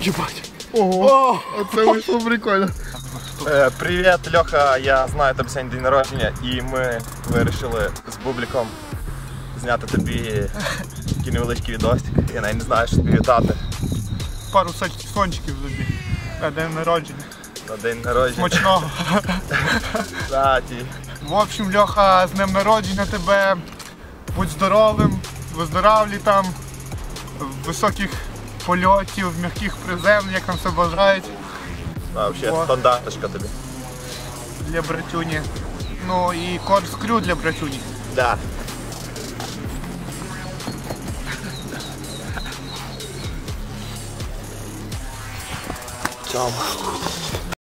Єбать. Ого, оце вийшло прикольно. Е, Привіт, Льоха. Я знаю тебе сьогодні день народження, і ми вирішили з бубліком зняти тобі такий невеличкий відосик. Я навіть не знаю, що тобі вітати Пару сончиків собі. На день народження. на день народження. Смачного. В общем, Льоха, з днем народження тебе. Будь здоровим, виздоравлі там, високих польотів, м'яких приземлень, як там все бажають А, взагалі, стандарточка тобі. для братюні. Ну і корскрю для братюні. Да. Тьома.